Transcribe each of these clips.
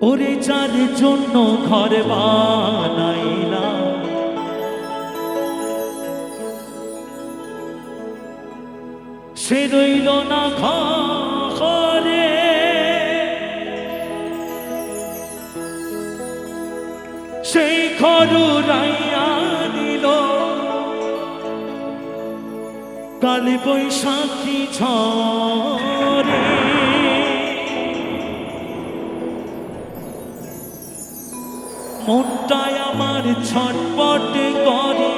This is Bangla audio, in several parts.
ওরে যার জন্য ঘর বানাইলাম সে রইল না ঘরে। সেই ঘরু রাইয়া নিল কালী বৈশাখী ঝরে ছটপট করে।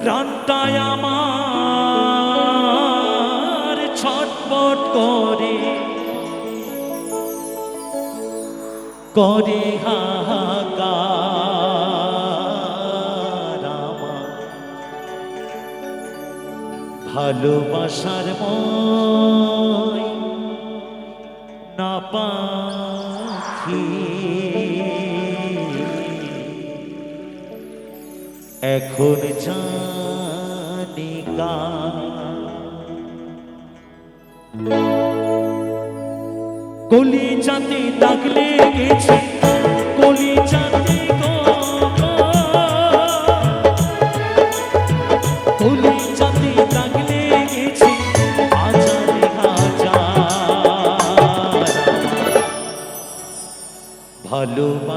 প্রাণটায় আমার ছটপট করে। করে হাহাকার ভালোবাসার মই না পাখি এখন জানি কলি জাতি দাগলে গেছে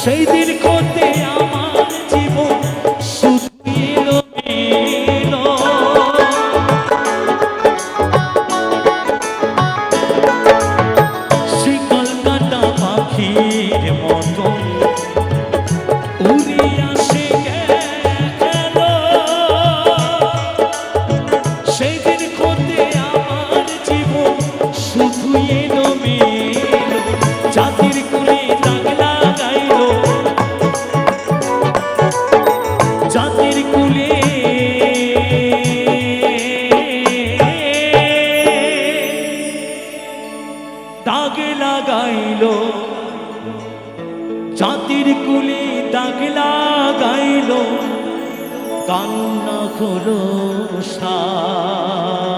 সেই দিন করতে আমার জীবন এলো শিকল কাটা পাখির মতো উড়িয়া সে গেল সেই কান্না করো সারামা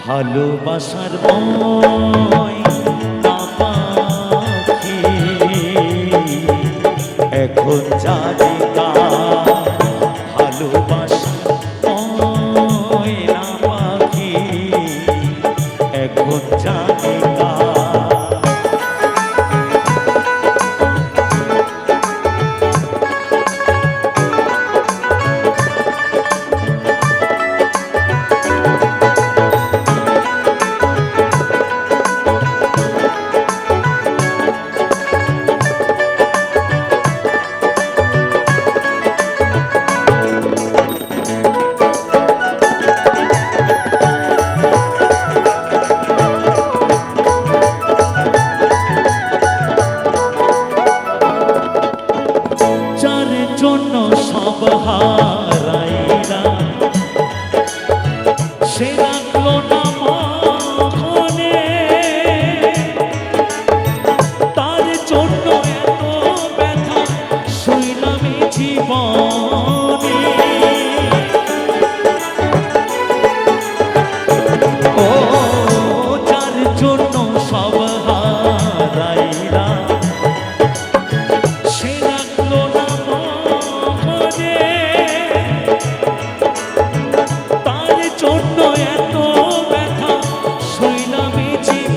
ভালোবাসার পাখি এখন জানি কার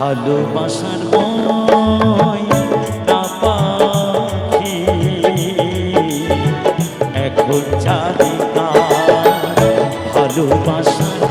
ভালোবাসার এখন কার ভালোবাসার